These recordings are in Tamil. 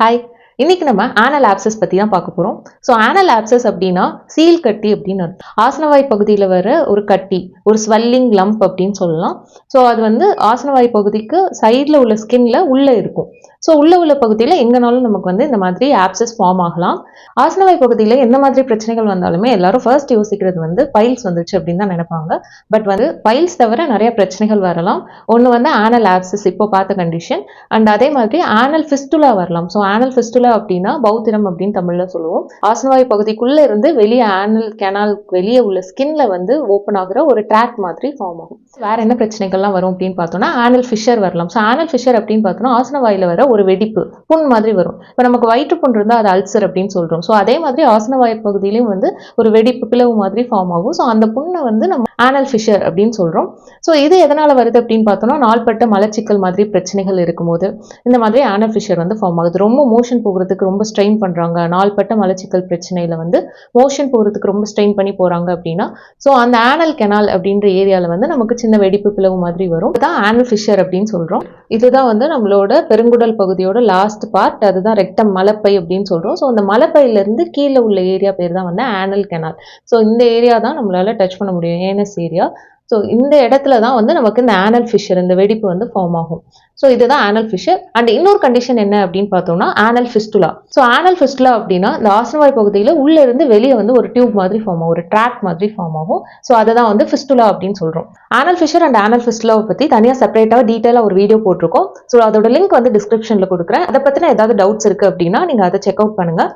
ஹாய் இன்னைக்கு நம்ம ஆனல் ஆப்சஸ் பற்றி தான் பார்க்க போகிறோம் ஸோ ஆனல் ஆப்சஸ் அப்படின்னா சீல் கட்டி அப்படின்னு அர்த்தம். ஆசனவாய் பகுதியில் வர ஒரு கட்டி ஒரு ஸ்வெல்லிங் லம்ப் அப்படின்னு சொல்லலாம். ஸோ அது வந்து ஆசனவாய் பகுதிக்கு சைடில் உள்ள ஸ்கின்ல உள்ளே இருக்கும். ஸோ உள்ள உள்ள பகுதியில் எங்கனாலும் நமக்கு வந்து இந்த மாதிரி ஆப்சஸ் ஃபார்ம் ஆகலாம். ஆசனவாய் பகுதியில் எந்த மாதிரி பிரச்சனைகள் வந்தாலுமே எல்லாரும் ஃபர்ஸ்ட் யோசிக்கிறது வந்து பைல்ஸ் வந்துச்சு அப்படின்னு தான் நினைப்பாங்க. பட் வந்து பைல்ஸ் தவிர நிறைய பிரச்சனைகள் வரலாம். ஒன்று வந்து ஆனல் ஆப்சஸ் இப்போ பார்த்த கண்டிஷன் அண்ட் அதே மாதிரி ஆனல் ஃபிஸ்டுலா வரலாம். ஸோ ஆனல் ஃபிஸ்டுலா அப்படின்னா பௌத்திரம் அப்படின்னு தமிழில் சொல்லுவோம். ஆசனவாய் பகுதிக்குள்ளே இருந்து வெளியே ஆனல் கெனால் வெளியே உள்ள ஸ்கின்ல வந்து ஓப்பன் ஆகுற ஒரு ட்ராக் மாதிரி ஃபார்ம் ஆகும். வேற என்ன பிரச்சனைகள்லாம் வரும் அப்படின்னு பார்த்தோம்னா ஆனல் ஃபிஷர் வரலாம். ஸோ ஆனல் ஃபிஷர் அப்படின்னு பார்த்தோம்னா ஆசனவாயில் வர ஒரு வெடிப்பு புண் மாதிரி வரும். இப்போ நமக்கு வயிற்று புண் இருந்தால் அது அல்சர் அப்படின்னு சொல்றோம். ஸோ அதே மாதிரி ஆசனவாய் பகுதியிலையும் வந்து ஒரு வெடிப்பு பிளவு மாதிரி ஃபார்ம் ஆகும். ஸோ அந்த புண்ணை வந்து நம்ம ஆனல் ஃபிஷர் அப்படின்னு சொல்றோம். ஸோ இது எதனால வருது அப்படின்னு பார்த்தோம்னா நாள்பட்ட மலச்சிக்கல் மாதிரி பிரச்சனைகள் இருக்கும்போது இந்த மாதிரி ஆனல் ஃபிஷர் வந்து ஃபார்ம் ஆகுது. ரொம்ப மோஷன் போகிறதுக்கு ரொம்ப ஸ்ட்ரெயின் பண்றாங்க. நாள்பட்ட மலச்சிக்கல் பிரச்சனையில வந்து மோஷன் போகிறதுக்கு ரொம்ப ஸ்ட்ரெயின் பண்ணி போறாங்க அப்படின்னா ஸோ அந்த ஆனல் கெனால் அப்படின்ற ஏரியால வந்து நமக்கு சின்ன வெடிப்பு பிளவு மாதிரி வரும். இதுதான் ஆனல் ஃபிஷர் அப்படின்னு சொல்றோம். இதுதான் வந்து நம்மளோட பெருங்குடல் பகுதியோட லாஸ்ட் பார்ட் அதுதான் ரெக்டம் மலப்பை அப்படின்னு சொல்கிறோம் ஸோ அந்த மலைப்பையிலேருந்து கீழே உள்ள ஏரியா பேர் தான் வந்து ஆனல் கெனால் ஸோ இந்த ஏரியா தான் நம்மளால் டச் பண்ண முடியும். ஏனஸ் ஏரியா ஸோ இந்த இடத்துல தான் வந்து நமக்கு இந்த ஆனல் ஃபிஷர் இந்த வெடிப்பு வந்து ஃபார்ம் ஆகும். ஸோ இதுதான் ஆனல் ஃபிஷர் அண்ட் இன்னொரு கண்டிஷன் என்ன அப்படின்னு பார்த்தோம்னா anal fistula so anal fistula அப்படின்னா இந்த ஆசனவாய் பகுதியில் உள்ளே இருந்து வெளியே வந்து ஒரு டியூப் மாதிரி ஃபார்ம் ஆகும் ஒரு ட்ராக் மாதிரி ஃபார்ம் ஆகும். ஸோ அதை தான் வந்து ஃபிஸ்டுலா அப்படின்னு சொல்கிறோம் ஆனல் ஃபிஷர் அண்ட் ஆனல் ஃபிஸ்டுலாவை பற்றி தனியாக செப்பரேட்டாக டீட்டெயிலாக ஒரு வீடியோ போட்டிருக்கோம். ஸோ அதோட லிங்க் வந்து டிஸ்கிரிப்ஷனில் கொடுக்குறேன். அதை பற்றின ஏதாவது டவுட்ஸ் இருக்குது அப்படின்னா நீங்கள் அதை செக் அவுட் பண்ணுங்கள்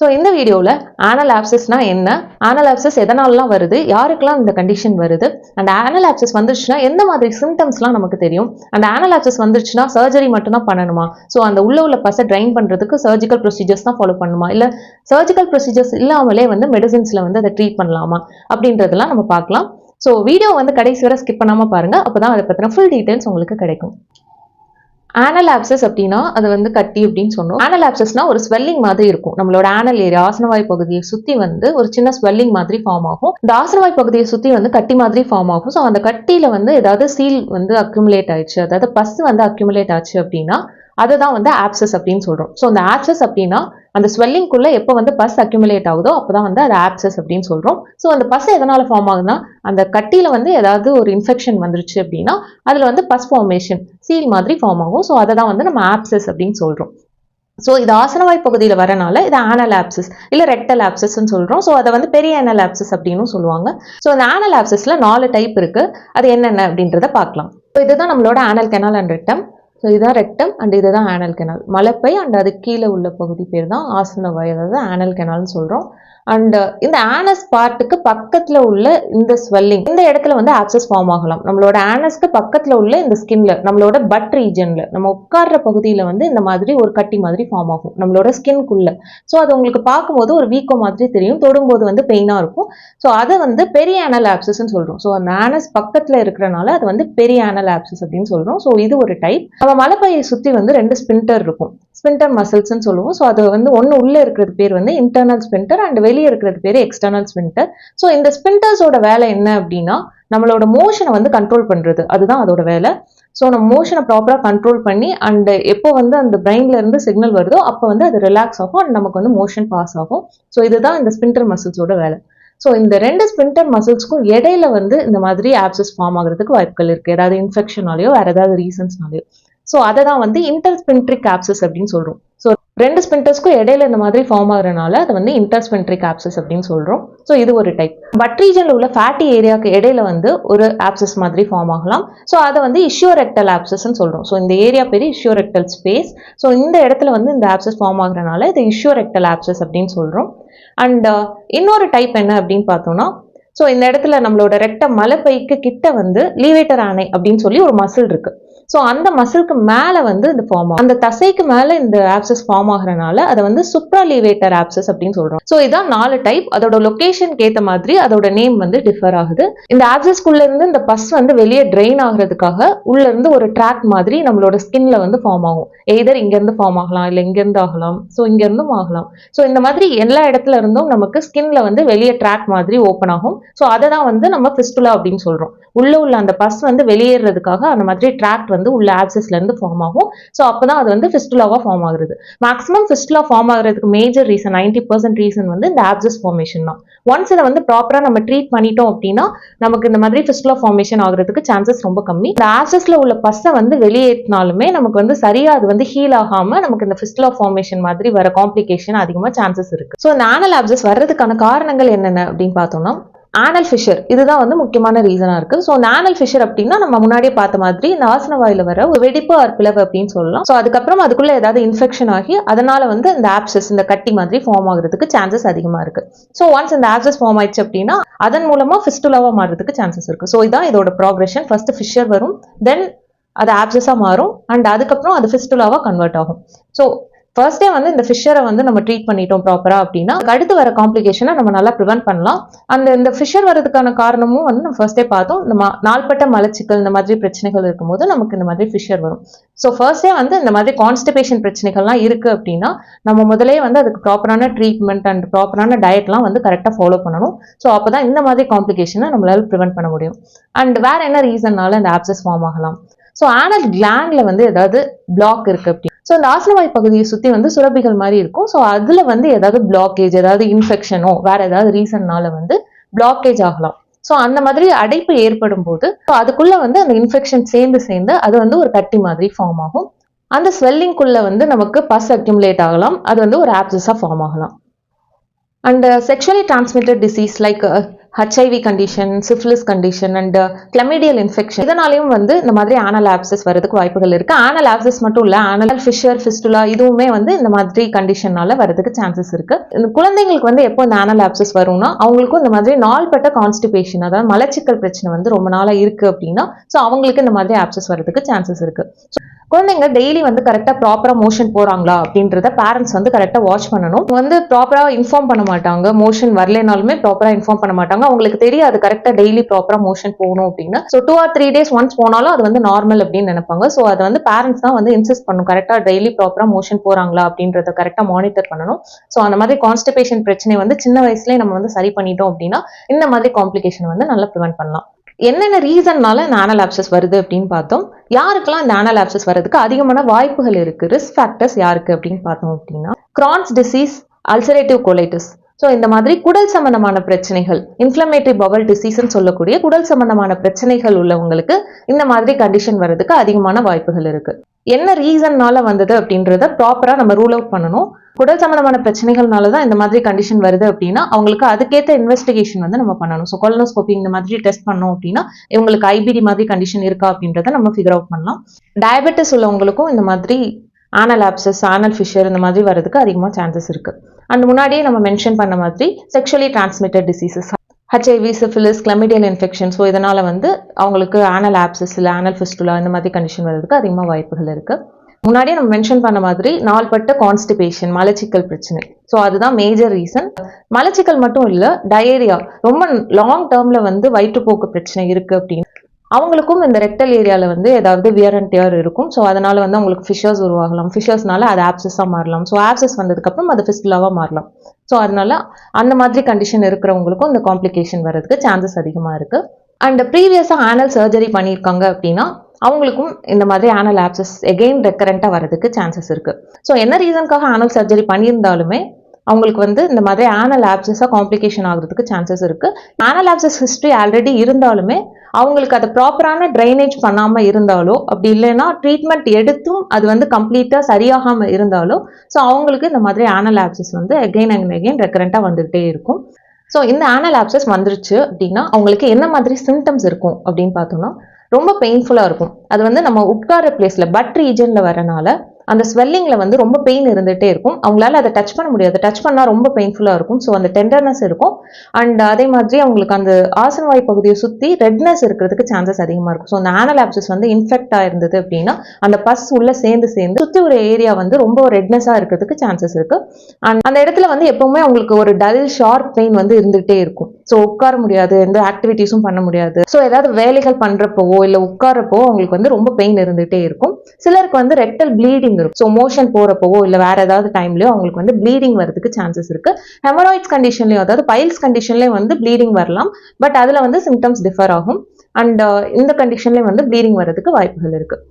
ஸோ இந்த வீடியோவில் ஆனல் ஆப்சஸ்னா என்ன? ஆனல் ஆப்சஸ் எதனாலலாம் வருது? யாருக்கெல்லாம் இந்த கண்டிஷன் வருது? அண்ட் ஆனல் ஆப்சஸ் வந்துருச்சுன்னா எந்த மாதிரி சிம்டம்ஸ்லாம் நமக்கு தெரியும்? அந்த ஆனல் ஆப்சஸ் வந்துருச்சுன்னா சர்ஜரி மட்டும்தான் பண்ணணுமா? ஸோ அந்த உள்ள உள்ள பசை ட்ரைன் பண்ணுறதுக்கு சர்ஜிக்கல் ப்ரொசீஜர்ஸ் தான் ஃபாலோ பண்ணுமா? இல்லை சர்ஜிக்கல் ப்ரொசீஜர்ஸ் இல்லாமலே வந்து மெடிசின்ஸில் வந்து அதை ட்ரீட் பண்ணலாமா? அப்படின்றதெல்லாம் நம்ம பார்க்கலாம். ஸோ வீடியோ வந்து கடைசி வரை ஸ்கிப் பண்ணாமல் பாருங்கள் அப்போ தான் அதை பற்றின ஃபுல் டீட்டெயில்ஸ் உங்களுக்கு கிடைக்கும். ஆனல் ஆப்சஸ் அப்படின்னா அது வந்து கட்டி அப்படின்னு சொன்னோம். ஆனல் ஆப்சஸ்னா ஒரு ஸ்வெல்லிங் மாதிரி இருக்கும். நம்மளோட ஆனல் ஏரியா ஆசனவாய் பகுதியை சுத்தி வந்து ஒரு சின்ன ஸ்வெல்லிங் மாதிரி ஃபார்ம் ஆகும். இந்த ஆசனவாய் பகுதியை சுத்தி வந்து கட்டி மாதிரி ஃபார்ம் ஆகும். ஸோ அந்த கட்டியில வந்து ஏதாவது சீல் வந்து அக்யூமுலேட் ஆயிடுச்சு. அதாவது பஸ் வந்து அக்யூமுலேட் ஆச்சு அப்படின்னா அதை தான் வந்து ஆப்சஸ் அப்படின்னு சொல்றோம். ஸோ அந்த ஆப்சஸ் அப்படின்னா அந்த ஸ்வெல்லிங்குள்ள எப்போ வந்து பஸ் அக்யூமுலேட் ஆகுதோ அப்பதான் வந்து அது ஆப்சஸ் அப்படின்னு சொல்கிறோம் ஸோ அந்த பஸ் எதனால் ஃபார்ம் ஆகுதுன்னா அந்த கட்டியில் வந்து ஏதாவது ஒரு இன்ஃபெக்ஷன் வந்துருச்சு அப்படின்னா அதில் வந்து பஸ் ஃபார்மேஷன் சீல் மாதிரி ஃபார்ம் ஆகும். ஸோ அதை தான் வந்து நம்ம ஆப்சஸ் அப்படின்னு சொல்கிறோம் ஸோ இது ஆசனவாய் பகுதியில் வரனால இது ஆனல் ஆப்சஸ் இல்லை ரெக்டல் ஆப்சஸ்ன்னு சொல்கிறோம் ஸோ அதை வந்து பெரிய ஆனல் ஆப்சஸ் அப்படின்னு சொல்லுவாங்க. ஸோ அந்த ஆனல் ஆப்சஸில் நாலு டைப் இருக்கு. அது என்னென்ன அப்படின்றத பார்க்கலாம். ஸோ இதுதான் நம்மளோட anal canal and rectum so இதுதான் ரெக்டம் அண்ட் இதுதான் ஆனல் கெனால் மலைப்பை அண்ட் அது கீழே உள்ள பகுதி பேர் தான் ஆசனவாய் அதாவது ஆனல் கெனால்னு சொல்கிறோம் அண்ட் இந்த ஆனஸ் பார்ட்டுக்கு பக்கத்தில் உள்ள இந்த ஸ்வெல்லிங் இந்த இடத்துல வந்து ஆக்சஸ் ஃபார்ம் ஆகலாம். நம்மளோட ஆனஸ்க்கு பக்கத்தில் உள்ள இந்த ஸ்கின்ல நம்மளோட பட் ரீஜன்ல நம்ம உட்கார்ற பகுதியில் வந்து இந்த மாதிரி ஒரு கட்டி மாதிரி ஃபார்ம் ஆகும் நம்மளோட ஸ்கின்குள்ள ஸோ அது உங்களுக்கு பார்க்கும்போது ஒரு வீக்கோ மாதிரி தெரியும் தொடும்போது வந்து பெயினாக இருக்கும். ஸோ அதை வந்து பெரிய ஆனல் ஆப்சஸ்ன்னு சொல்கிறோம் ஸோ அந்த ஆனஸ் பக்கத்தில் இருக்கிறனால அது வந்து பெரிய ஆனல் ஆப்சஸ் அப்படின்னு சொல்கிறோம் ஸோ இது ஒரு டைப் நம்ம மலைப்பையை சுற்றி வந்து ரெண்டு ஸ்பின்டர் இருக்கும். ஸ்பின்டர் மசில்ஸ்ன்னு சொல்லுவோம். ஸோ அது வந்து ஒன்று உள்ளே இருக்கிறது பேர் வந்து இன்டர்னல் ஸ்பின்டர் அண்ட் வெளியே இருக்கிறது பேர் எக்ஸ்டர்னல் ஸ்பின்டர் ஸோ இந்த ஸ்பின்டர்ஸோட வேலை என்ன அப்படின்னா நம்மளோட மோஷனை வந்து கண்ட்ரோல் பண்ணுறது அதுதான் அதோட வேலை. ஸோ நம்ம மோஷனை ப்ராப்பராக கண்ட்ரோல் பண்ணி அண்ட் எப்போ வந்து அந்த இருந்து சிக்னல் வருதோ அப்போ வந்து அது ரிலாக்ஸ் ஆகும் அண்ட் நமக்கு வந்து மோஷன் பாஸ் ஆகும். ஸோ இதுதான் இந்த ஸ்பின்டர் மசில்ஸோட வேலை. ஸோ இந்த ரெண்டு ஸ்பின்டர் மசில்ஸ்க்கும் இடையில வந்து இந்த மாதிரி ஆப்சஸ் ஃபார்ம் ஆகிறதுக்கு வாய்ப்புகள் இருக்கு. ஏதாவது இன்ஃபெக்ஷனாலேயோ வேற ஏதாவது ரீசன்ஸ்னாலேயோ ஸோ அதை தான் வந்து இன்டர்ஸ்பின்ட்ரிக் ஆப்சஸ் அப்படின்னு சொல்றோம். ஸோ ரெண்டு ஸ்பின்டர்ஸ்க்கும் இடையில இந்த மாதிரி ஃபார்ம் ஆகுறதுனால அதை வந்து இன்டர்ஸ்பின்ட்ரிக் ஆப்சஸ் அப்படின்னு சொல்றோம். ஸோ இது ஒரு டைப் பட் ரீஜனில் உள்ள ஃபேட்டி ஏரியாவுக்கு இடையில வந்து ஒரு ஆப்சஸ் மாதிரி ஃபார்ம் ஆகலாம். ஸோ அதை வந்து இஷ்யோரெக்டல் ஆப்சஸ்ன்னு சொல்றோம். ஸோ இந்த ஏரியா பேர் இஷ்யோரெக்டல் ஸ்பேஸ் ஸோ இந்த இடத்துல வந்து இந்த ஆப்சஸ் ஃபார்ம் ஆகுறதுனால இது இஷ்யோரெக்டல் ஆப்சஸ் அப்படின்னு சொல்றோம். அண்ட் uh, இன்னொரு டைப் என்ன அப்படின்னு பார்த்தோம்னா ஸோ இந்த இடத்துல நம்மளோட ரெட்ட மலைப்பைக்கு கிட்ட வந்து லீவேட்டர் ஆணை அப்படின்னு சொல்லி ஒரு மசில் இருக்குது ஸோ அந்த மசிலுக்கு மேலே வந்து இந்த ஃபார்ம் ஆகும். அந்த தசைக்கு மேலே இந்த ஆப்சஸ் ஃபார்ம் ஆகுறதுனால அதை வந்து சுப்ராலிவேட்டர் ஆப்சஸ் அப்படின்னு சொல்றோம். ஸோ இதான் நாலு டைப் அதோட லொக்கேஷனுக்கு ஏற்ற மாதிரி அதோட நேம் வந்து டிஃபர் ஆகுது. இந்த ஆப்சஸ்குள்ள இருந்து இந்த பஸ் வந்து வெளியே ட்ரெயின் ஆகுறதுக்காக உள்ள இருந்து ஒரு ட்ராக் மாதிரி நம்மளோட ஸ்கின்ல வந்து ஃபார்ம் ஆகும். எய்தர் இங்கேருந்து ஃபார்ம் ஆகலாம் இல்லை இங்கேருந்து ஆகலாம். ஸோ இங்கேருந்தும் ஆகலாம். ஸோ இந்த மாதிரி எல்லா இடத்துல இருந்தும் நமக்கு ஸ்கின்ல வந்து வெளியே ட்ராக் மாதிரி ஓப்பன் ஆகும். ஸோ அதை தான் வந்து நம்ம ஃபிஸ்டுலா அப்படின்னு சொல்றோம். உள்ள உள்ள அந்த பஸ் வந்து வெளியேறதுக்காக அந்த மாதிரி ட்ராக்ட் வந்து உள்ள ஆப்சஸ்ல இருந்து ஃபார்ம் ஆகும். ஸோ அப்பதான் அது வந்து ஃபிஸ்டுலாவா ஃபார்ம் ஆகுறது. மேக்ஸிமம் ஃபிஸ்டுலா ஃபார்ம் ஆகுறதுக்கு major reason ninety percent reason வந்து இந்த ஆப்சஸ் ஃபார்மேஷன் தான். ஒன்ஸ் இதை வந்து ப்ராப்பரா நம்ம ட்ரீட் பண்ணிட்டோம் அப்படின்னா நமக்கு இந்த மாதிரி ஃபிஸ்டுலா ஃபார்மேஷன் ஆகுறதுக்கு சான்சஸ் ரொம்ப கம்மி. இந்த ஆப்சஸ்ல உள்ள பஸ்ஸை வந்து வெளியேற்றினாலுமே நமக்கு வந்து சரியா அது வந்து ஹீல் ஆகாம நமக்கு இந்த ஃபிஸ்டுலா ஃபார்மேஷன் மாதிரி வர காம்ப்ளிகேஷன் அதிகமா சான்சஸ் இருக்கு. ஸோ இந்த ஆனல் ஆப்சஸ் வர்றதுக்கான காரணங்கள் என்னென்ன அப்படின்னு பார்த்தோம்னா ஆனல் ஃபிஷர் இதுதான் வந்து முக்கியமான ரீசனாக இருக்குது ஸோ அந்த ஆனல் ஃபிஷர் அப்படின்னா நம்ம முன்னாடியே பார்த்த மாதிரி இந்த ஆசன வாயில் வர ஒரு வெடிப்பு ஆர் பிளவு அப்படின்னு சொல்லலாம். ஸோ அதுக்கப்புறம் அதுக்குள்ளே ஏதாவது இன்ஃபெக்ஷன் ஆகி அதனால் வந்து இந்த ஆப்சஸ் இந்த கட்டி மாதிரி ஃபார்ம் ஆகிறதுக்கு சான்சஸ் அதிகமாக இருக்குது ஸோ ஒன்ஸ் இந்த ஆப்சஸ் ஃபார்ம் ஆயிடுச்சு அப்படின்னா அதன் மூலமாக ஃபிஸ்டுலாவாக மாறுறதுக்கு சான்சஸ் இருக்குது ஸோ இதான் இதோட ப்ராக்ரெஷன் ஃபர்ஸ்ட் ஃபிஷர் வரும் தென் அது ஆப்சஸாக மாறும் அண்ட் அதுக்கப்புறம் அது ஃபிஸ்டுலாவாக கன்வெர்ட் ஆகும். ஸோ ஃபர்ஸ்டே வந்து இந்த ஃபிஷரை வந்து நம்ம ட்ரீட் பண்ணிட்டோம் ப்ராப்பராக அப்படின்னா அடுத்து வர காம்ப்ளிகேஷனை நம்ம நல்லா ப்ரிவென்ட் பண்ணலாம். அந்த இந்த ஃபிஷர் வரதுக்கான காரணமும் வந்து நம்ம ஃபர்ஸ்டே பார்த்தோம். இந்த மா- நாள்பட்ட மலச்சிக்கல் இந்த மாதிரி பிரச்சனைகள் இருக்கும்போது நமக்கு இந்த மாதிரி ஃபிஷர் வரும். ஸோ ஃபர்ஸ்டே வந்து இந்த மாதிரி கான்ஸ்டிபேஷன் பிரச்சனைகள்லாம் இருக்குது அப்படின்னா நம்ம முதலே வந்து அதுக்கு ப்ராப்பரான ட்ரீட்மெண்ட் அண்ட் ப்ராப்பரான டயட்லாம் வந்து கரெக்டாக ஃபாலோ பண்ணணும். ஸோ அப்போ தான் இந்த மாதிரி காம்ப்ளிகேஷனை நம்மளால் ப்ரிவென்ட் பண்ண முடியும். அண்ட் வேற என்ன ரீசன்னால இந்த ஆப்சஸ் ஃபார்ம் ஆகலாம்? ஸோ ஆனல் கிளாண்டில் வந்து ஏதாவது பிளாக் இருக்குது அப்படின்னு ஸோ இந்த ஆசனவாய் பகுதியை சுற்றி வந்து சுரப்பிகள் மாதிரி இருக்கும். ஸோ அதில் வந்து ஏதாவது பிளாக்கேஜ் ஏதாவது இன்ஃபெக்ஷனோ வேற ஏதாவது ரீசன்னால வந்து பிளாக்கேஜ் ஆகலாம். ஸோ அந்த மாதிரி அடைப்பு ஏற்படும் போது ஸோ அதுக்குள்ள வந்து அந்த இன்ஃபெக்ஷன் சேர்ந்து சேர்ந்து அது வந்து ஒரு கட்டி மாதிரி ஃபார்ம் ஆகும். அந்த ஸ்வெல்லிங்குள்ள வந்து நமக்கு பஸ் அக்யூமுலேட் ஆகலாம். அது வந்து ஒரு ஆப்சஸாக ஃபார்ம் ஆகலாம். And sexually transmitted disease like HIV condition syphilis condition and chlamydial infection இதனாலையும் வந்து இந்த மாதிரி ஆனல் ஆப்சஸ் வரதுக்கு வாய்ப்புகள் இருக்கு. ஆனல் ஆப்சஸ் மட்டும் இல்ல ஆனல் ஃபிஷர் ஃபிஸ்டுலா இதுவுமே வந்து இந்த மாதிரி கண்டிஷனால வரதுக்கு சான்சஸ் இருக்கு. இந்த குழந்தைங்களுக்கு வந்து எப்போ இந்த ஆனல் ஆப்சஸ் வரும்னா அவங்களுக்கும் இந்த மாதிரி நாள்பட்ட கான்ஸ்டிபேஷன் அதாவது மலச்சிக்கல் பிரச்சனை வந்து ரொம்ப நாளா இருக்கு அப்படின்னா ஸோ அவங்களுக்கு இந்த மாதிரி ஆப்சஸ் வரதுக்கு சான்சஸ் இருக்கு. குழந்தைங்க டெய்லி வந்து கரெக்டாக ப்ராப்பராக மோஷன் போகிறாங்களா அப்படின்றத பேரண்ட்ஸ் வந்து கரெக்டாக வாட்ச் பண்ணணும். வந்து ப்ராப்பராக இன்ஃபார்ம் பண்ண மாட்டாங்க. மோஷன் வரலைனாலுமே ப்ராப்பராக இன்ஃபார்ம் பண்ண மாட்டாங்க. அவங்களுக்கு தெரியாது கரெக்டாக டெய்லி ப்ராப்பராக மோஷன் போகணும் அப்படின்னு. So two or three days once போனாலும் அது வந்து நார்மல் அப்படின்னு நினைப்பாங்க. ஸோ அதை வந்து பேரண்ட்ஸ் தான் வந்து இன்சிஸ்ட் பண்ணும். கரெக்டாக டெய்லி ப்ராப்பராக மோஷன் போகிறாங்களா அப்படின்றத கரெக்டாக மானிட்டர் பண்ணணும். ஸோ அந்த மாதிரி கான்ஸ்டிபேஷன் பிரச்சனை வந்து சின்ன வயசுலேயே நம்ம வந்து சரி பண்ணிட்டோம் அப்படின்னா இந்த மாதிரி காம்ப்ளிகேஷன் வந்து நல்லா ப்ரிவென்ட் பண்ணலாம். என்னென்ன ரீசன்னால இந்த ஆனல் ஆப்சஸ் வருது அப்படின்னு பார்த்தோம். யாருக்கெல்லாம் இந்த ஆனல் ஆப்சஸ் வர்றதுக்கு அதிகமான வாய்ப்புகள் இருக்கு? ரிஸ்க் ஃபேக்டர்ஸ் யாருக்கு அப்படின்னு பார்த்தோம் அப்படின்னா Crohn's disease ulcerative colitis so இந்த மாதிரி குடல் சம்பந்தமான பிரச்சனைகள் இன்ஃப்ளமேட்டரி பவல் டிசீஸ்ன்னு சொல்லக்கூடிய குடல் சம்பந்தமான பிரச்சனைகள் உள்ளவங்களுக்கு இந்த மாதிரி கண்டிஷன் வர்றதுக்கு அதிகமான வாய்ப்புகள் இருக்கு. என்ன ரீசன்னால வந்தது அப்படின்றத ப்ராப்பரா நம்ம ரூல் அவுட் பண்ணணும். குடல் சம்பந்தமான பிரச்சனைகள்னால தான் இந்த மாதிரி கண்டிஷன் வருது அப்படின்னா அவங்களுக்கு அதுக்கேற்ற இன்வெஸ்டிகேஷன் வந்து நம்ம பண்ணணும். ஸோ கொலனோஸ்கோபி இந்த மாதிரி டெஸ்ட் பண்ணோம் அப்படின்னா இவங்களுக்கு ஐபிடி மாதிரி கண்டிஷன் இருக்கா அப்படின்றத நம்ம ஃபிகர் அவுட் பண்ணலாம். டயபெட்டிஸ் உள்ளவங்களுக்கும் இந்த மாதிரி ஆனல் ஆப்சஸ் ஆனல் ஃபிஷர் இந்த மாதிரி வரதுக்கு அதிகமாக சான்சஸ் இருக்கு. அண்ட் முன்னாடியே நம்ம மென்ஷன் பண்ண மாதிரி sexually transmitted diseases HIV syphilis chlamydial infection so இதனால் வந்து அவங்களுக்கு ஆனல் ஆப்சஸ் இல்லை ஆனல் ஃபிஸ்டுலா இந்த மாதிரி கண்டிஷன் வர்றதுக்கு அதிகமாக வாய்ப்புகள் இருக்குது முன்னாடியே நம்ம மென்ஷன் பண்ண மாதிரி நாள்பட்ட கான்ஸ்டிபேஷன் மலச்சிக்கல் பிரச்சனை. ஸோ அதுதான் மேஜர் ரீசன் மலச்சிக்கல் மட்டும் இல்லை டயேரியா ரொம்ப லாங் டேர்மில் வந்து வயிற்றுப்போக்கு பிரச்சனை இருக்கு அப்படின்னு அவங்களுக்கும் இந்த ரெக்டல் ஏரியாவில் வந்து ஏதாவது வியர் அண்ட் டியர் இருக்கும். ஸோ அதனால் வந்து அவங்களுக்கு ஃபிஷர்ஸ் உருவாகலாம். ஃபிஷர்ஸ்னால அது ஆப்சஸாக மாறலாம். ஸோ ஆப்சஸ் வந்ததுக்கப்புறம் அது ஃபிஸ்டிலாவாக மாறலாம். ஸோ அதனால அந்த மாதிரி கண்டிஷன் இருக்கிறவங்களுக்கும் இந்த காம்ப்ளிகேஷன் வர்றதுக்கு சான்சஸ் அதிகமாக இருக்குது அண்ட் ப்ரீவியஸாக ஆனல் சர்ஜரி பண்ணியிருக்காங்க அப்படின்னா அவங்களுக்கும் இந்த மாதிரி ஆனல் ஆப்சஸ் எகெயின் ரெக்கரண்ட்டாக வரதுக்கு சான்சஸ் இருக்குது ஸோ என்ன ரீசனுக்காக ஆனல் சர்ஜரி பண்ணியிருந்தாலுமே அவங்களுக்கு வந்து இந்த மாதிரி ஆனல் ஆப்சஸாக காம்ப்ளிகேஷன் ஆகுறதுக்கு சான்சஸ் இருக்குது ஆனல் ஆப்சஸ் ஹிஸ்ட்ரி ஆல்ரெடி இருந்தாலுமே அவங்களுக்கு அதை ப்ராப்பரான ட்ரைனேஜ் பண்ணாமல் இருந்தாலோ அப்படி இல்லைன்னா ட்ரீட்மெண்ட் எடுத்தும் அது வந்து கம்ப்ளீட்டாக சரியாகாமல் இருந்தாலோ ஸோ அவங்களுக்கு இந்த மாதிரி ஆனல் ஆப்சஸ் வந்து அகைன் அண்ட் அகைன் ரெக்கரண்ட்டாக வந்துகிட்டே இருக்கும். ஸோ இந்த ஆனல் ஆப்சஸ் வந்துருச்சு அப்படின்னா அவங்களுக்கு என்ன மாதிரி சிம்டம்ஸ் இருக்கும் அப்படின்னு பார்த்தோம்னா ரொம்ப பெயின்ஃபுல்லாக இருக்கும். அது வந்து நம்ம உட்கார பிளேஸில் பட் ரீஜனில் வரனால அந்த ஸ்வெல்லிங்கில் வந்து ரொம்ப பெயின் இருந்துகிட்டே இருக்கும். அவங்களால அதை டச் பண்ண முடியாது. டச் பண்ணால் ரொம்ப பெயின்ஃபுல்லாக இருக்கும். ஸோ அந்த டெண்டர்னஸ் இருக்கும். அண்ட் அதே மாதிரி அவங்களுக்கு அந்த ஆசனவாய் பகுதியை சுற்றி ரெட்னஸ் இருக்கிறதுக்கு சான்சஸ் அதிகமாக இருக்கும். ஸோ அந்த ஆனல் ஆப்சஸ் வந்து இன்ஃபெக்ட் ஆயிருந்தது அப்படின்னா அந்த பஸ் உள்ள சேர்ந்து சேர்ந்து சுற்றி ஒரு ஏரியா வந்து ரொம்ப ரெட்னஸாக இருக்கிறதுக்கு சான்சஸ் இருக்குது அண்ட் அந்த இடத்துல வந்து எப்பவுமே அவங்களுக்கு ஒரு டல் ஷார்ப் பெயின் வந்து இருந்துகிட்டே இருக்கும். ஸோ உட்கார முடியாது. எந்த ஆக்டிவிட்டீஸும் பண்ண முடியாது. ஸோ ஏதாவது வேலைகள் பண்ணுறப்போவோ இல்லை உட்காரப்போ அவங்களுக்கு வந்து ரொம்ப பெயின் இருந்துகிட்டே இருக்கும். சிலருக்கு வந்து ரெக்டல் ப்ளீடிங் இருக்கும். ஸோ மோஷன் போகிறப்போவோ இல்லை வேற ஏதாவது டைம்லயோ அவங்களுக்கு வந்து ப்ளீடிங் வரதுக்கு சான்சஸ் இருக்கு. ஹெமராய்ட்ஸ் கண்டிஷன்லேயும் அதாவது பைல்ஸ் கண்டிஷன்லயும் வந்து ப்ளீடிங் வரலாம். பட் அதில் வந்து சிம்டம்ஸ் டிஃபர் ஆகும். அண்ட் uh, இந்த கண்டிஷன்லேயும் வந்து ப்ளீடிங் வரதுக்கு வாய்ப்புகள் இருக்குது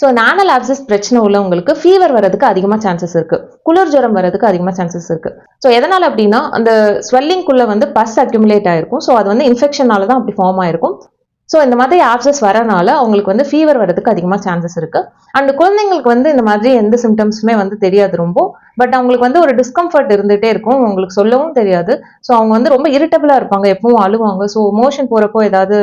ஸோ நானல் ஆப்சஸ் பிரச்சனை உள்ளவங்களுக்கு ஃபீவர் வரதுக்கு அதிகமாக சான்சஸ் இருக்கு. குளிர் ஜுரம் வரதுக்கு அதிகமாக சான்சஸ் இருக்கு. ஸோ எதனால் அப்படின்னா அந்த ஸ்வெல்லிங்குள்ளே வந்து பஸ் அக்யூமுலேட் ஆயிருக்கும். ஸோ அது வந்து இன்ஃபெக்ஷனால தான் அப்படி ஃபார்ம் ஆயிருக்கும். ஸோ இந்த மாதிரி ஆப்சஸ் வரனால அவங்களுக்கு வந்து ஃபீவர் வரதுக்கு அதிகமாக சான்சஸ் இருக்கு. அண்ட் குழந்தைங்களுக்கு வந்து இந்த மாதிரி எந்த சிம்டம்ஸுமே வந்து தெரியாது ரொம்ப. பட் அவங்களுக்கு வந்து ஒரு டிஸ்கம்ஃபர்ட் இருந்துகிட்டே இருக்கும். அவங்களுக்கு சொல்லவும் தெரியாது. ஸோ அவங்க வந்து ரொம்ப இரிட்டபிளாக இருப்பாங்க. எப்பவும் அழுவாங்க. ஸோ மோஷன் போகிறப்போ ஏதாவது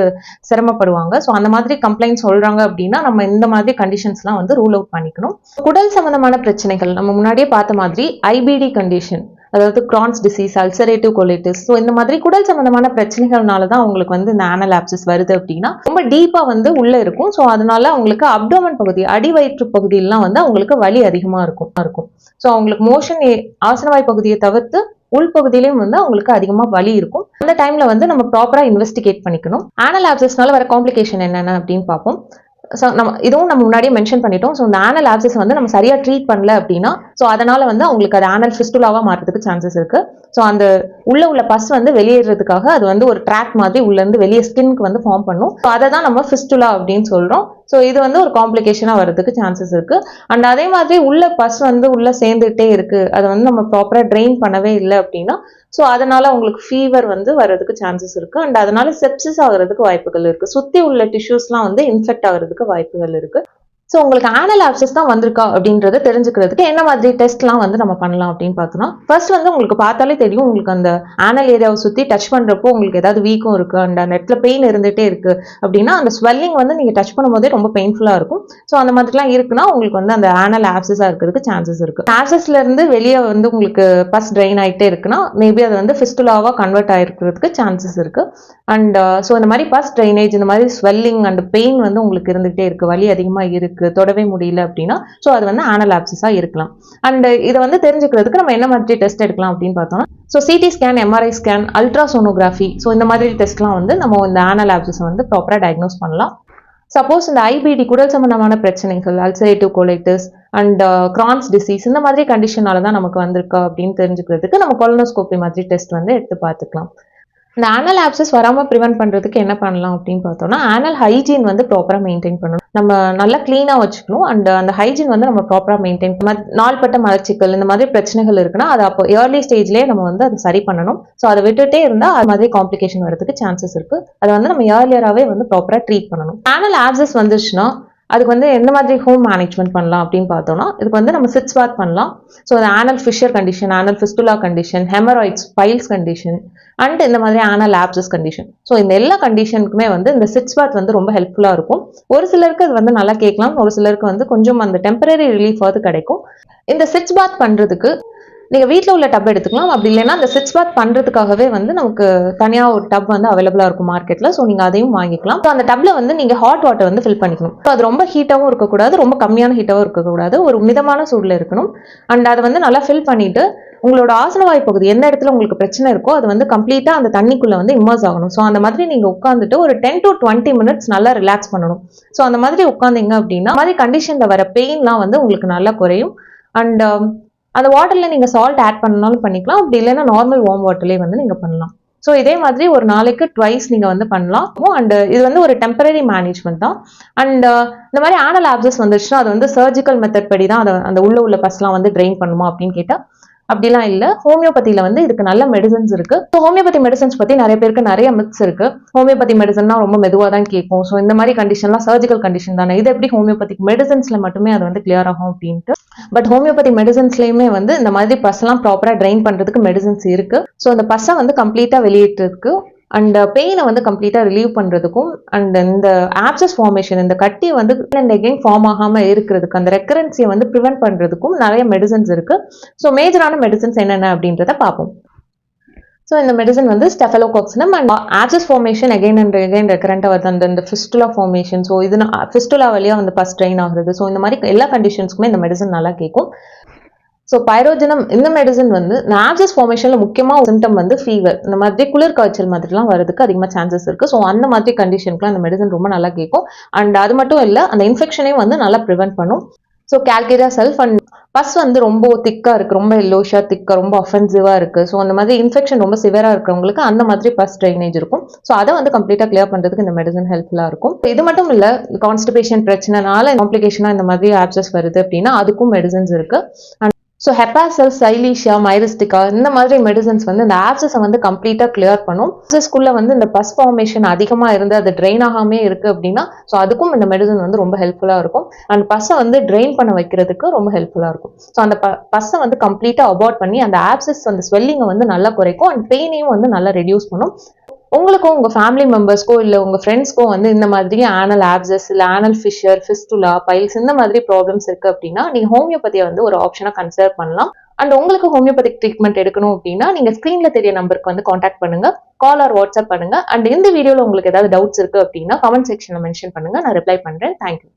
சிரமப்படுவாங்க. ஸோ அந்த மாதிரி கம்ப்ளைண்ட் சொல்கிறாங்க அப்படின்னா நம்ம இந்த மாதிரி கண்டிஷன்ஸ்லாம் வந்து ரூல் அவுட் பண்ணிக்கணும். குடல் சம்மந்தமான பிரச்சனைகள். நம்ம முன்னாடியே பார்த்த மாதிரி ஐபிடி கண்டிஷன் அதாவது Crohn's disease ulcerative colitis so இந்த மாதிரி குடல் சம்பந்தமான பிரச்சனைகள்னால தான் அவங்களுக்கு வந்து இந்த ஆனல் ஆப்சஸ் வருது அப்படின்னா ரொம்ப டீப்பாக வந்து உள்ளே இருக்கும். ஸோ அதனால அவங்களுக்கு அப்டோமன் பகுதி அடி வயிற்று பகுதியிலாம் வந்து அவங்களுக்கு வலி அதிகமாக இருக்கும் இருக்கும். ஸோ அவங்களுக்கு மோஷன் ஆசனவாய் பகுதியை தவிர்த்து உள்பகுதியிலையும் வந்து அவங்களுக்கு அதிகமாக வலி இருக்கும். அந்த டைமில் வந்து நம்ம ப்ராப்பராக இன்வெஸ்டிகேட் பண்ணிக்கணும். ஆனல் ஆப்சஸ்னால வர காம்ப்ளிகேஷன் என்னென்ன அப்படின்னு பார்ப்போம். ஸோ நம்ம இதுவும் நம்ம முன்னாடியே மென்ஷன் பண்ணிட்டோம். ஸோ இந்த ஆனல் ஆப்சஸ் வந்து நம்ம சரியாக ட்ரீட் பண்ணல அப்படின்னா ஸோ அதனால வந்து அவங்களுக்கு அது ஆனல் ஃபிஸ்டுலாவாக மாறதுக்கு சான்சஸ் இருக்கு. ஸோ அந்த உள்ள உள்ள பஸ் வந்து வெளியேறதுக்காக அது வந்து ஒரு ட்ராக் மாதிரி உள்ள இருந்து வெளியே ஸ்கின்க்கு வந்து ஃபார்ம் பண்ணும். ஸோ அதை தான் நம்ம ஃபிஸ்டுலா அப்படின்னு சொல்றோம். ஸோ இது வந்து ஒரு காம்ப்ளிகேஷனாக வரதுக்கு சான்சஸ் இருக்கு. அண்ட் அதே மாதிரி உள்ள பஸ் வந்து உள்ள சேர்ந்துட்டே இருக்கு. அதை வந்து நம்ம ப்ராப்பராக ட்ரெயின் பண்ணவே இல்லை அப்படின்னா ஸோ அதனால உங்களுக்கு ஃபீவர் வந்து வர்றதுக்கு சான்சஸ் இருக்கு. அண்ட் அதனால செப்சிஸ் ஆகிறதுக்கு வாய்ப்புகள் இருக்கு. சுற்றி உள்ள டிஷ்யூஸ்லாம் வந்து இன்ஃபெக்ட் ஆகிறதுக்கு வாய்ப்புகள் இருக்கு. ஸோ உங்களுக்கு ஆனல் ஆப்சஸ் தான் வந்திருக்கா அப்படின்றத தெரிஞ்சுக்கிறதுக்கு என்ன மாதிரி டெஸ்ட்லாம் வந்து நம்ம பண்ணலாம் அப்படின்னு பார்த்தோம்னா ஃபர்ஸ்ட் வந்து உங்களுக்கு பார்த்தாலே தெரியும் உங்களுக்கு அந்த ஆனல் ஏரியாவை சுற்றி டச் பண்ணுறப்போ உங்களுக்கு ஏதாவது வீக்கம் இருக்குது அண்ட் அந்த இடத்துல பெயின் இருந்துகிட்டே இருக்குது அப்படின்னா அந்த ஸ்வெல்லிங் வந்து நீங்கள் டச் பண்ணும்போதே ரொம்ப பெயின்ஃபுல்லாக இருக்கும். ஸோ அந்த மாதிரிலாம் இருக்குன்னா உங்களுக்கு வந்து அந்த ஆனல் ஆப்சஸாக இருக்கிறதுக்கு சான்சஸ் இருக்குது ஆப்சஸ்லேருந்து வெளியே வந்து உங்களுக்கு பஸ் ட்ரெயின் ஆகிட்டே இருக்குன்னா மேபி அது வந்து ஃபிஸ்டுலாவாக கன்வெர்ட் ஆகிருக்கிறதுக்கு சான்சஸ் இருக்குது அண்ட் ஸோ uh, இந்த மாதிரி பஸ் ட்ரைனேஜ் இந்த மாதிரி ஸ்வெல்லிங் அண்ட் பெயின் வந்து உங்களுக்கு இருந்துகிட்டே இருக்குது வலி அதிகமாக இருக்குது இருக்குது தொடவே முடியல அப்படின்னா ஸோ அது வந்து ஆனல் ஆப்சஸாக இருக்கலாம். அண்ட் இதை வந்து தெரிஞ்சுக்கிறதுக்கு நம்ம என்ன மாதிரி டெஸ்ட் எடுக்கலாம் அப்படின்னு பார்த்தோம்னா so CT scan MRI scan ultrasonography so இந்த மாதிரி டெஸ்ட்லாம் வந்து நம்ம இந்த ஆனல் ஆப்சஸை வந்து ப்ராப்பராக டயக்னோஸ் பண்ணலாம். சப்போஸ் இந்த ஐபிடி குடல் சம்பந்தமான பிரச்சனைகள் ulcerative colitis and Crohn's disease இந்த மாதிரி கண்டிஷனால தான் நமக்கு வந்திருக்கா அப்படின்னு தெரிஞ்சுக்கிறதுக்கு நம்ம கொலனோஸ்கோப்பி மாதிரி டெஸ்ட் வந்து எடுத்து பார்த்துக்கலாம். இந்த ஆனல் ஆப்சஸ் வராமல் ப்ரிவென்ட் பண்ணுறதுக்கு என்ன பண்ணலாம் அப்படின்னு பார்த்தோம்னா ஆனல் ஹைஜீன் வந்து ப்ராப்பராக மெயின்டைன் பண்ணணும். நம்ம நல்லா க்ளீனாக வச்சுக்கணும். அண்ட் அந்த ஹைஜீன் வந்து நம்ம ப்ராப்பராக மெயின்டைன் நாள்பட்ட மலர்ச்சிக்கல் இந்த மாதிரி பிரச்சனைகள் இருக்குன்னா அது அப்போ ஏர்லி ஸ்டேஜ்லேயே நம்ம வந்து அதை சரி பண்ணணும். ஸோ அதை விட்டுட்டே இருந்தால் அது மாதிரி காம்ப்ளிகேஷன் வரதுக்கு சான்சஸ் இருக்கு. அதை வந்து நம்ம ஏர்லியராகவே வந்து ப்ராப்பராக ட்ரீட் பண்ணணும். ஆனல் ஆப்சஸ் வந்துச்சுன்னா அதுக்கு வந்து எந்த மாதிரி ஹோம் மேனேஜ்மெண்ட் பண்ணலாம் அப்படின்னு பார்த்தோம்னா இதுக்கு வந்து நம்ம சிட்ஸ் பாத் பண்ணலாம். ஸோ அந்த anal fissure condition anal fistula condition haemorrhoids piles condition and இந்த மாதிரி ஆனல் ஆப்சஸ் கண்டிஷன் ஸோ இந்த எல்லா கண்டிஷனுக்குமே வந்து இந்த சிட்ஸ் பாத் வந்து ரொம்ப ஹெல்ப்ஃபுல்லாக இருக்கும். ஒரு சிலருக்கு அது வந்து நல்லா கேட்கலாம். ஒரு சிலருக்கு வந்து கொஞ்சம் அந்த டெம்பரரி ரிலீஃப் வந்து கிடைக்கும். இந்த சிட்ஸ் பாத் பண்ணுறதுக்கு நீங்கள் வீட்டில் உள்ள டப் எடுத்துக்கலாம். அப்படி இல்லைன்னா அந்த சிட்ஸ் பாத் பண்ணுறதுக்காகவே வந்து நமக்கு தனியாக ஒரு டப் வந்து அவைலபிளாக இருக்கும் மார்க்கெட்டில் ஸோ நீங்கள் அதையும் வாங்கிக்கலாம். ஸோ அந்த டப்பில் வந்து நீங்கள் ஹாட் வாட்டர் வந்து ஃபில் பண்ணிக்கணும். ஸோ அது ரொம்ப ஹீட்டாகவும் இருக்கக்கூடாது. ரொம்ப கம்மியான ஹீட்டாகவும் இருக்கக்கூடாது. ஒரு மிதமான சூடில் இருக்கணும். அண்ட் அதை வந்து நல்லா ஃபில் பண்ணிவிட்டு உங்களோட ஆசனவாய் பகுதி எந்த இடத்துல உங்களுக்கு பிரச்சனை இருக்கோ அது வந்து கம்ப்ளீட்டாக அந்த தண்ணிக்குள்ளே வந்து இம்மர்ஸ் ஆகணும். ஸோ அந்த மாதிரி நீங்கள் உட்காந்துட்டு ஒரு டென் டு டுவெண்ட்டி மினிட்ஸ் நல்லா ரிலாக்ஸ் பண்ணணும். ஸோ அந்த மாதிரி உட்காந்திங்க அப்படின்னா மாதிரி கண்டிஷனில் வர பெயின்லாம் வந்து உங்களுக்கு நல்லா குறையும். அண்ட் அந்த வாட்டரில் நீங்கள் சால்ட் ஆட் பண்ணாலும் பண்ணிக்கலாம். அப்படி இல்லைன்னா நார்மல் வார்ம் வாட்டர்லேயே வந்து நீங்கள் பண்ணலாம். ஸோ இதே மாதிரி ஒரு நாளைக்கு ட்வைஸ் நீங்கள் வந்து பண்ணலாம். அண்ட் uh, இது வந்து ஒரு டெம்பரரி மேனேஜ்மெண்ட் தான். அண்ட் uh, இந்த மாதிரி ஆனல் ஆப்சஸ் வந்துச்சுன்னா அது வந்து சர்ஜிக்கல் மெத்தட் படி தான் அதை அந்த உள்ள உள்ள பஸ்லாம் வந்து ட்ரெயின் பண்ணுமா அப்படின்னு கேட்டால் அப்படிலாம் இல்லை. ஹோமியோபதியில வந்து இதுக்கு நல்ல மெடிசன்ஸ் இருக்கு. ஸோ ஹோமியோபதி மெடிசன்ஸ் பத்தி நிறைய பேருக்கு நிறைய மித்ஸ் இருக்கு. ஹோமியோபதி மெடிசன்னா ரொம்ப மெதுவாக தான் கேட்கும். ஸோ இந்த மாதிரி கண்டிஷன்லாம் சர்ஜிக்கல் கண்டிஷன் தானே. இது எப்படி ஹோமியோபதிக் மெடிசன்ஸ்ல மட்டுமே அது வந்து கிளியர் ஆகும் அப்படின்ட்டு. பட் ஹோமியோபதி மெடிசன்ஸ்லயுமே வந்து இந்த மாதிரி பசெல்லாம் ப்ராப்பராக ட்ரைன் பண்றதுக்கு மெடிசன்ஸ் இருக்கு. ஸோ அந்த பஸ்ஸை வந்து கம்ப்ளீட்டா வெளியிட்டதுக்கு Uh, அண்ட் பெயினை வந்து கம்ப்ளீட்டாக ரிலீவ் பண்ணுறதுக்கும் அண்ட் இந்த ஆப்சஸ் ஃபார்மேஷன் இந்த கட்டி வந்து அண்ட் எகெயின் ஃபார்ம் ஆகாமல் இருக்கிறதுக்கு அந்த ரெக்கரன்சியை வந்து ப்ரிவென்ட் பண்ணுறதுக்கும் நிறைய மெடிசன்ஸ் இருக்கு. ஸோ மேஜரான மெடிசன்ஸ் என்னென்ன அப்படின்றத பார்ப்போம். ஸோ இந்த மெடிசன் வந்து staphylococcinum and abscess formation again and again ரெக்கரண்ட்டாக வருது. அந்த இந்த ஃபிஸ்டுலா ஃபார்மேஷன் ஸோ இது ஃபிஸ்டுலா வழியாக வந்து ஃபஸ்ட் ட்ரெயின் ஆகுறது. ஸோ இந்த மாதிரி எல்லா கண்டிஷன்ஸ்க்குமே இந்த மெடிசன் நல்லா கேட்கும். ஸோ பைரோஜனம் இந்த மெடிசன் வந்து இந்த ஃபார்மேஷனில் முக்கியமாக சிம்டம் வந்து ஃபீவர் இந்த மாதிரி குளிர் காய்ச்சல் மாதிரிலாம் வரதுக்கு அதிகமாக சான்சஸ் இருக்குது ஸோ அந்த மாதிரி கண்டிஷனுக்குலாம் இந்த மெடிசன் ரொம்ப நல்லா கேட்கும் அண்ட் அது மட்டும் இல்லை அந்த இன்ஃபெக்ஷனையும் வந்து நல்லா ப்ரிவென்ட் பண்ணும். So calcarea sulph and pus வந்து ரொம்ப திக்காக இருக்குது ரொம்ப எல்லோஷாக திக்காக ரொம்ப அஃபென்சிவாக இருக்குது ஸோ அந்த மாதிரி இன்ஃபெக்ஷன் ரொம்ப சிவியராக இருக்கிறவங்களுக்கு அந்த மாதிரி பஸ் ட்ரைனேஜ் இருக்கும். ஸோ அதை வந்து கம்ப்ளீட்டாக கிளியர் பண்ணுறதுக்கு இந்த மெடிசன் ஹெல்ப்ஃபுல்லாக இருக்கும். இது மட்டும் இல்லை கான்ஸ்டிபேஷன் பிரச்சனைனால காம்ப்ளிகேஷனாக இந்த மாதிரி ஆப்சஸ் வருது அப்படின்னா அதுக்கும் மெடிசன்ஸ் இருக்குது ஸோ ஹெப்பாசல் சைலீஷியா மைரிஸ்டிகா இந்த மாதிரி மெடிசன்ஸ் வந்து இந்த ஆப்சஸை வந்து கம்ப்ளீட்டாக கிளியர் பண்ணும். ஸ்கூல்ல வந்து இந்த பஸ் ஃபார்மேஷன் அதிகமாக இருந்து அது ட்ரெயின் ஆகாமே இருக்குது அப்படின்னா ஸோ அதுக்கும் இந்த மெடிசன் வந்து ரொம்ப ஹெல்ப்ஃபுல்லாக இருக்கும். அண்ட் பஸ்ஸை வந்து ட்ரெயின் பண்ண வைக்கிறதுக்கு ரொம்ப ஹெல்ப்ஃபுல்லாக இருக்கும். ஸோ அந்த ப பஸ்ஸை வந்து கம்ப்ளீட்டாக அபார்ட் பண்ணி அந்த ஆப்சஸ் அந்த ஸ்வெல்லிங்கை வந்து நல்லா குறைக்கும் அண்ட் பெயினையும் வந்து நல்லா ரெடியூஸ் பண்ணும். உங்களுக்கும் உங்கள் ஃபேமிலி மெம்பர்ஸ்க்கோ இல்லை உங்கள் ஃப்ரெண்ட்ஸ்க்கோ வந்து இந்த மாதிரி ஆனல் ஆப்சஸ் இல்லை ஆனல் ஃபிஷர் ஃபிஸ்டுலா பைல்ஸ் இந்த மாதிரி ப்ராப்ளம்ஸ் இருக்குது அப்படின்னா நீங்கள் ஹோமியோபதியை வந்து ஒரு ஆப்ஷனாக கன்சிடர் பண்ணலாம். அண்ட் உங்களுக்கு ஹோமியோபதிக் ட்ரீட்மெண்ட் எடுக்கணும் அப்படின்னா நீங்கள் ஸ்க்ரீனில் தெரிய நம்பருக்கு வந்து காண்டாக்ட் பண்ணுங்க. கால் ஆர் வாட்ஸ்அப் பண்ணுங்க. அண்ட் இந்த வீடியோவில் உங்களுக்கு ஏதாவது டவுட்ஸ் இருக்குது அப்படின்னா கமெண்ட் செக்ஷனில் மென்ஷன் பண்ணுங்க. நான் ரிப்ளை பண்ணுறேன் தேங்க்யூ